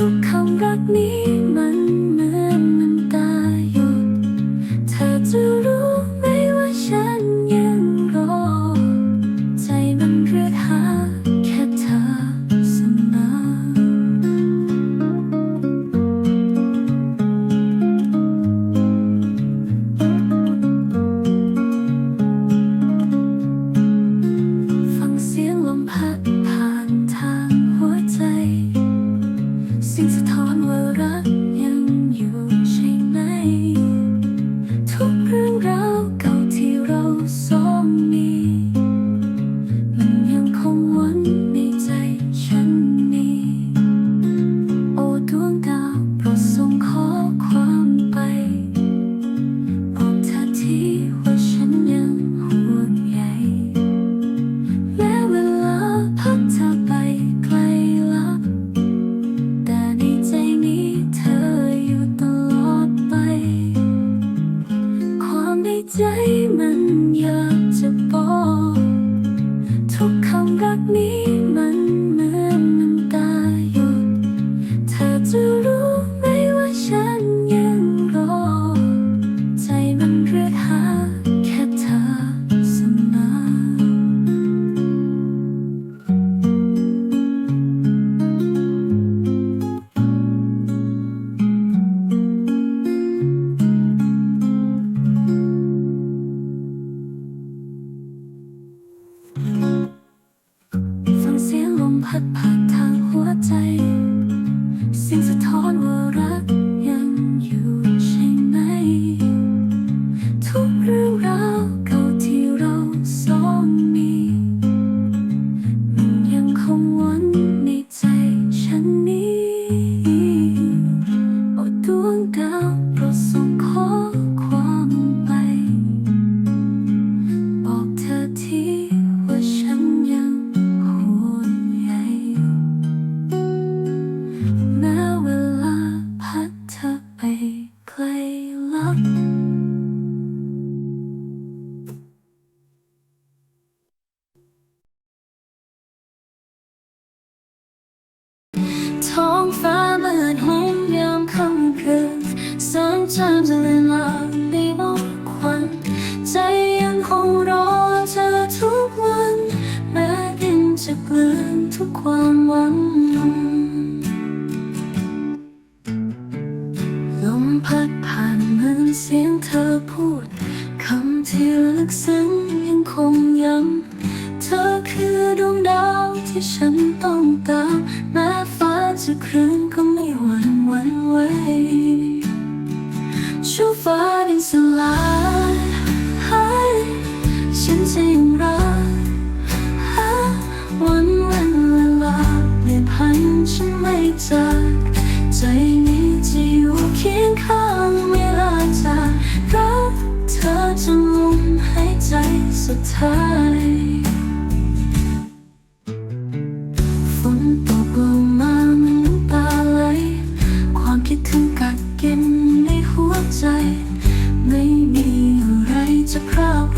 ทุกคำรักนี้ 光芒 a.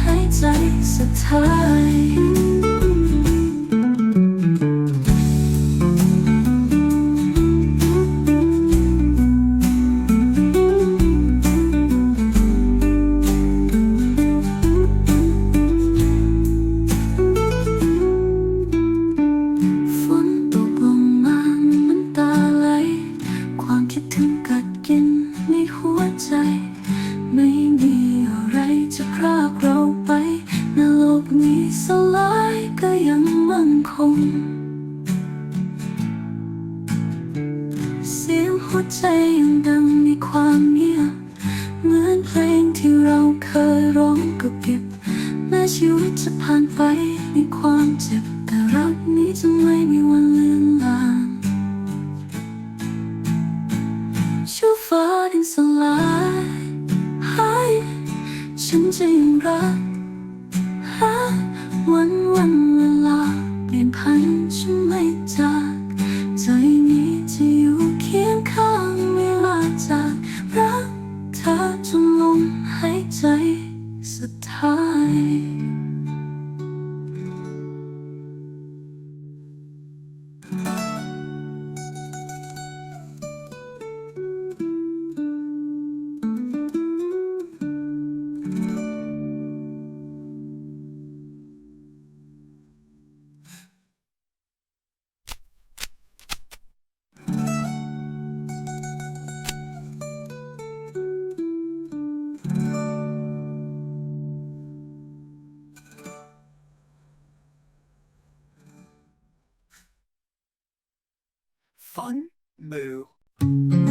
หายใจสุดท้าย สลายห้ฉันจะยังรัก fun moo.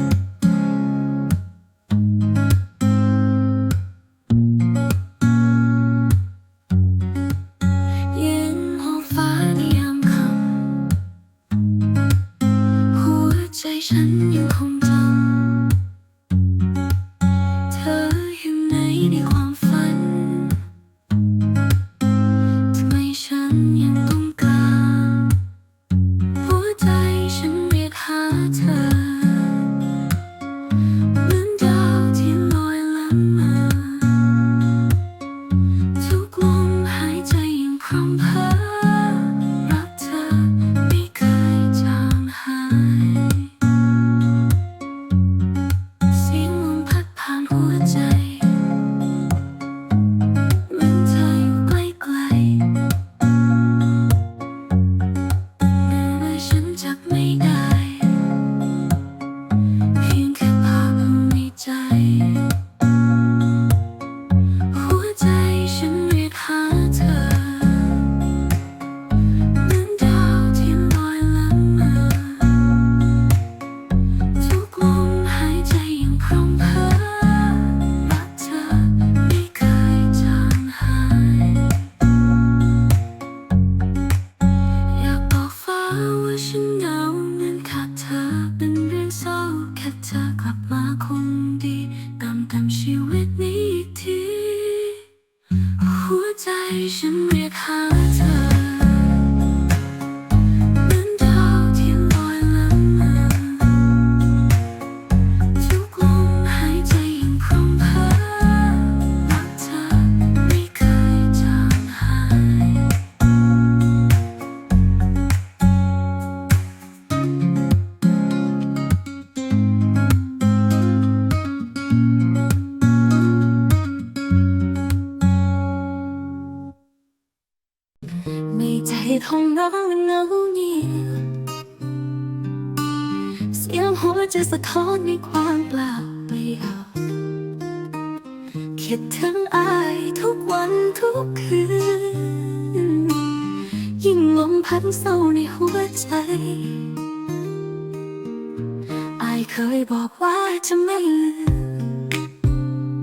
ไอเคยบอกว่าจะไม่ลืม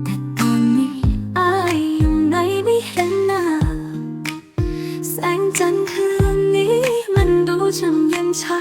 แต่ตอนนี้ไออยู่ไหนไม่เห็นหน้าแสงจันทร์คืนนี้มันดูช่างเย็นชา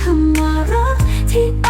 คำว่ารักที่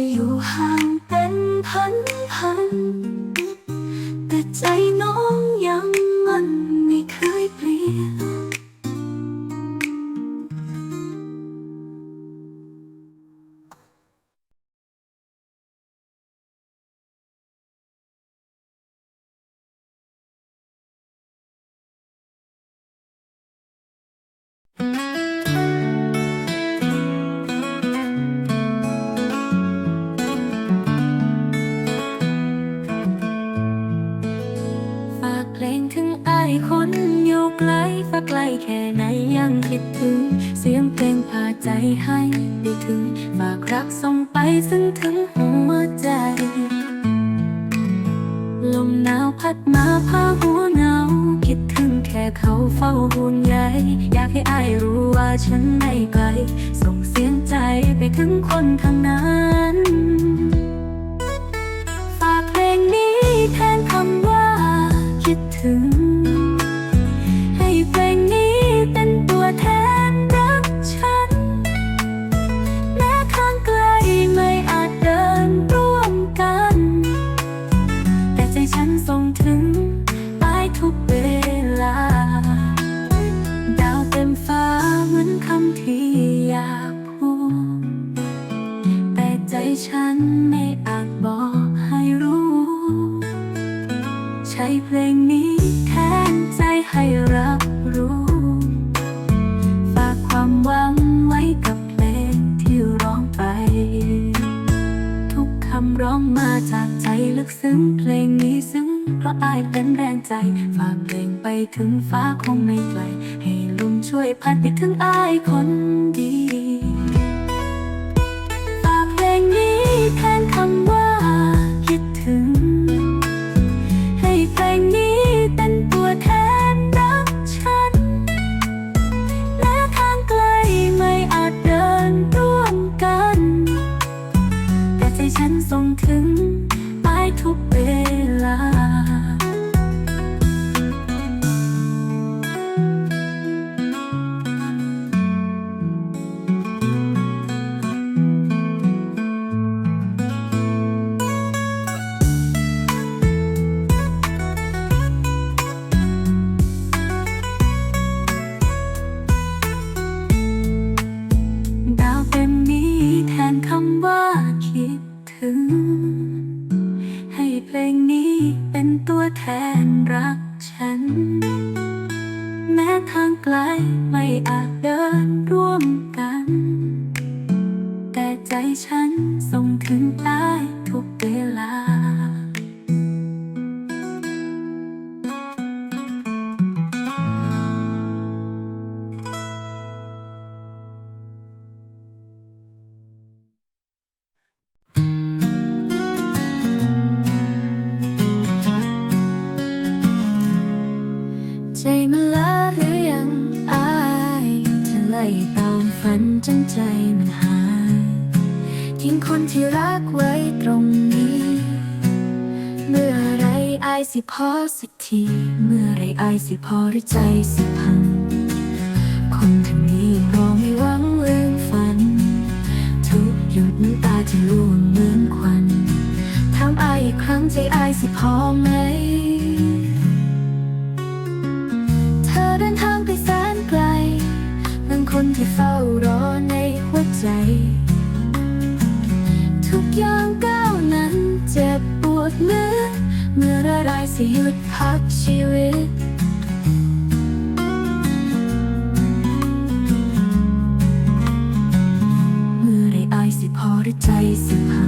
จะอยู่ห่างเป็นพันพัน อยากให้อายรู้ว่าฉันไม่ไกล ส่งเสียงใจไปถึงคนข้างนั้นฝากเพลงนี้แทนคำว่าคิดถึง เพราะอายเป็นแรงใจ ฝากเพลงไปถึงฟ้าคงไม่ไกล ให้ลุงช่วยพัดไปถึงอายคนดี อายสิพอหรือใจสิพัง คนคนนี้รอไม่หวังเรื่องฝัน ทุกหยดน้ำตาที่ร่วงเหมือนควันทำมอายอีกครั้งใจอายสิพอไหม เธอเดินทางไปแสนไกลนั่งคนที่เฝ้ารอในหัวใจ ทุกอย่างก้าวนั้นเจ็บปวดเหลือเมื่อละลายสิหยุดพักชีวิต ใจสังหา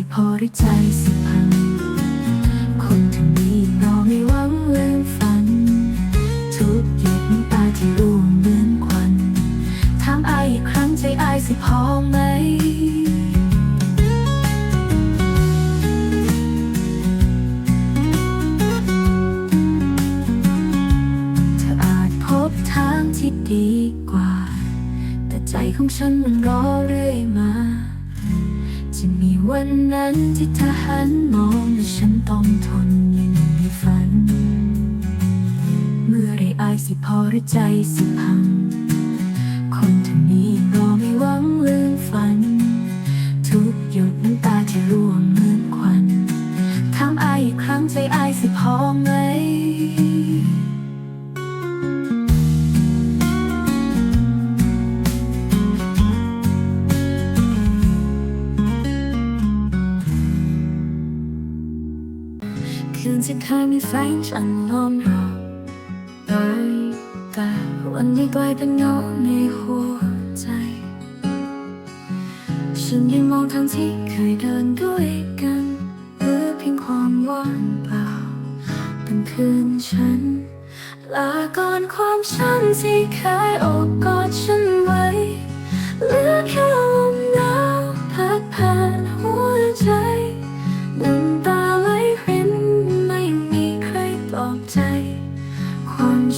ิพอหรือใจสิพัง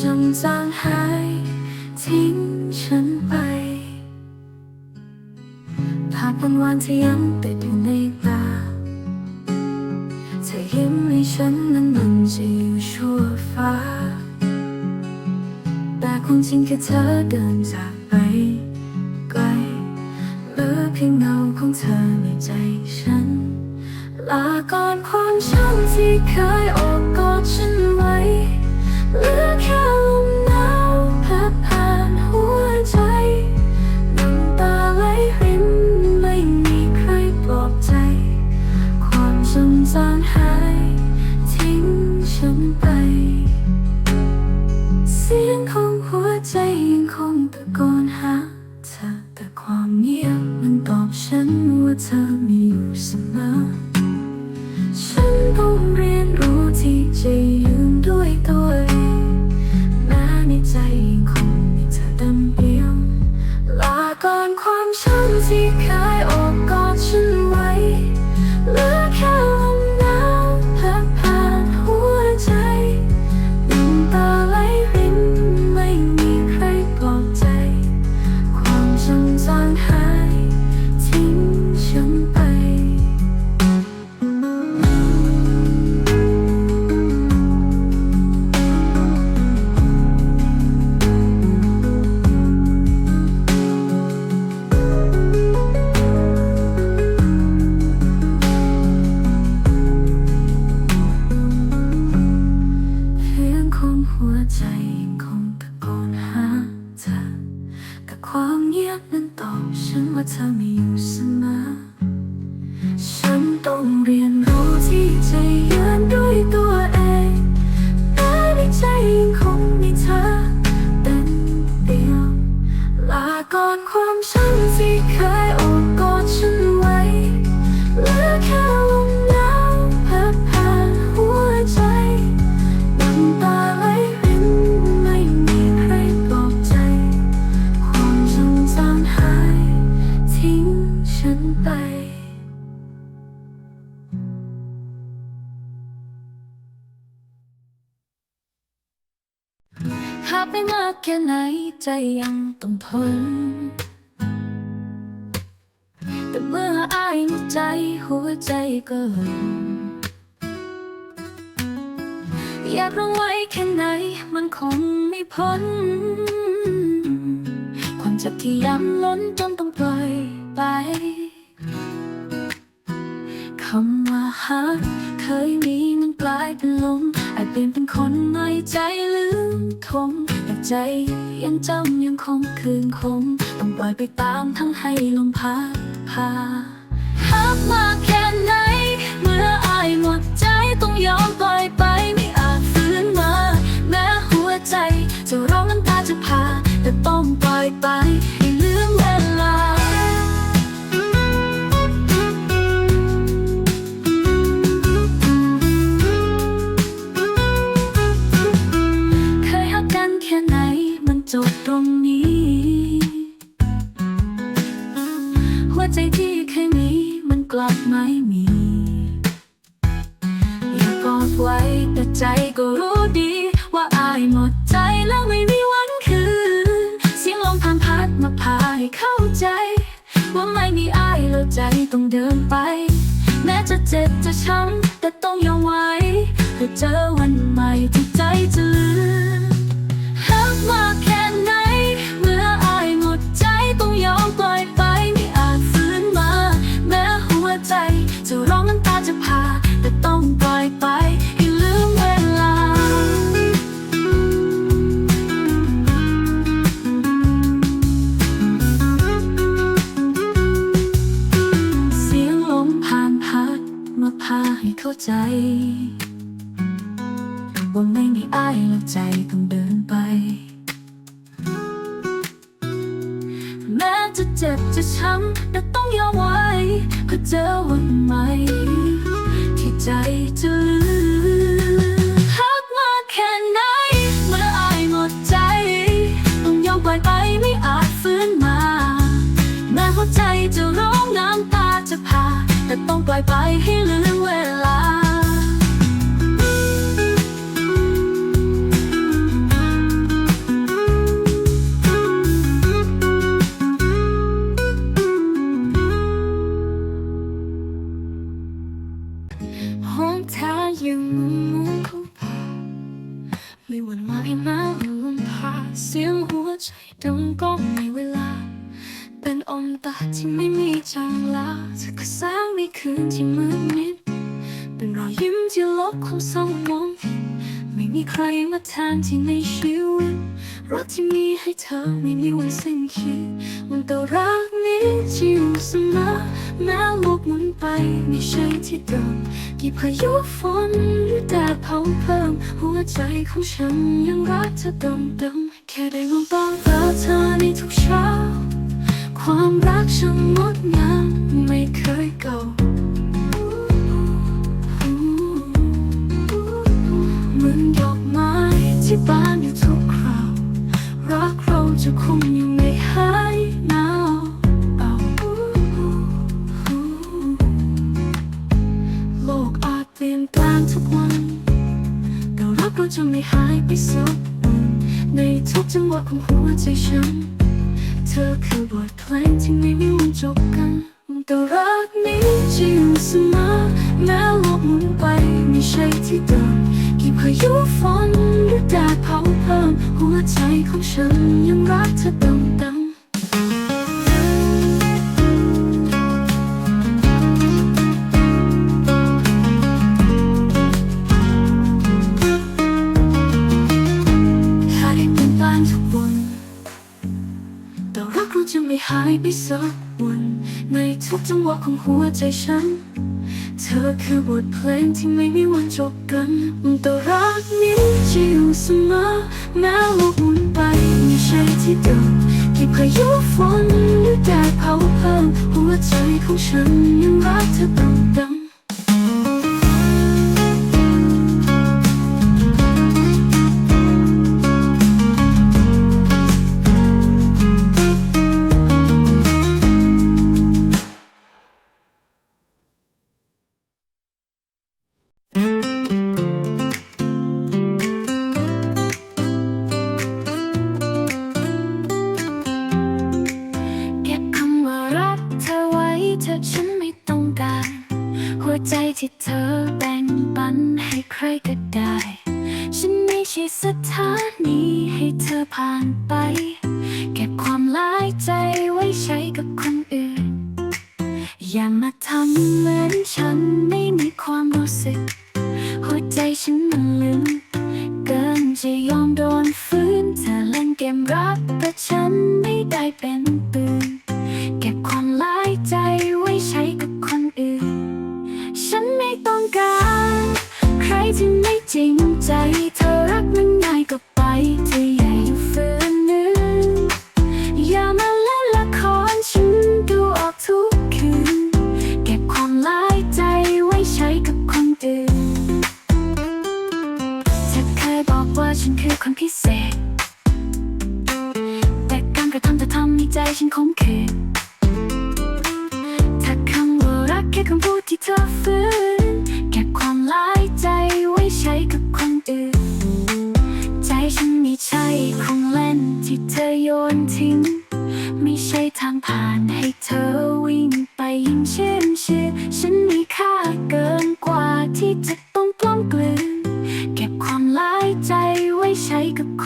จนจางหาย ทิ้งฉันไป ภาพวันวานที่ยังติดอยู่ในตาเธอยิ้มให้ฉันนั้นมันจะอยู่ชั่วฟ้า แต่ความจริงแค่เธอเดินจาก งียบนั้นตอบฉันว่าเธอมีอยู่เสมอฉันต้องเรียนรู้ที่จะ ก็หลงอยากรู้ไว้แค่ไหนมันคงไม่พ้น ความเจ็บที่ย้ำล้นจนต้องปล่อยไปคำว่าฮักเคยมีมันกลายเป็นลมอาจเปลี่ยนเป็นคนน้อยใจลืมทงแต่ใจยังจำยังคงคืนคง ต้องปล่อยไปตามทั้งให้ลมพัดพาฮักมาแค่ไหน หมดใจต้องยอมปล่อยไปไม่อาจฟื้นมาแม้หัวใจจะร้องน้ำตาจะพาแต่ต้องปล่อยไปให้ลืมเวลาเคยหักกันแค่ไหนมันจบตรงนี้ หัวใจที่เคยมีมันกลับไม่มี ต้องเดินไป แม้จะเจ็บจะช้ำแต่ต้องยอมไว้เพื่อเจอ ต้องเดินไป แม้จะเจ็บจะช้ำแต่ต้องยอมไว้เพื่อเจอวันใหม่ ที่ใจจะลืมหักมากแค่ไหน เมื่ออายหมดใจ ต้องยอมปล่อยไปไม่อาจฟื้นมา แม้หัวใจจะร้องน้ำตาจะพา แต่ต้องปล่อยไปให้ลืมเวลา มืดมิด เป็นรอยยิ้มที่ลบความเศร้ามองไม่มีใครมาแทนที่ในชีวิตรักที่มีให้เธอไม่มีวันสิ้นคิดมันตัวรักนี้ที่อยู่เสมอแม้โลกหมุนไปไม่ใช่ที่เดิมกี่พายุฝนหรือแดดเผาเพิ่ม หัวใจของฉันยังรักเธอเติมเติมแค่ได้มองตาเธอในทุกเช้า ความรักช่างงดงามไม่เคยเก่า ที่บานอยู่ทุกคราวรักเราจะคงอยู่ไม่หายหนาวเอาโลกอาจเปลี่ยนแปลงทุกวัน แต่รักเราจะไม่หายไปสักวันในทุกจังหวะของหัวใจฉัน เธอคือบทเพลงที่ไม่มีวันจบ ใจของฉันยังรักเธอเติมเต็มหากได้เป็นบ้านทุกวันแต่รักเราจะไม่หายไปสักวัน ในทุกจังหวะของหัวใจฉัน เธอคือบทเพลงที่ไม่มีวันจบกัน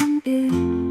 相遇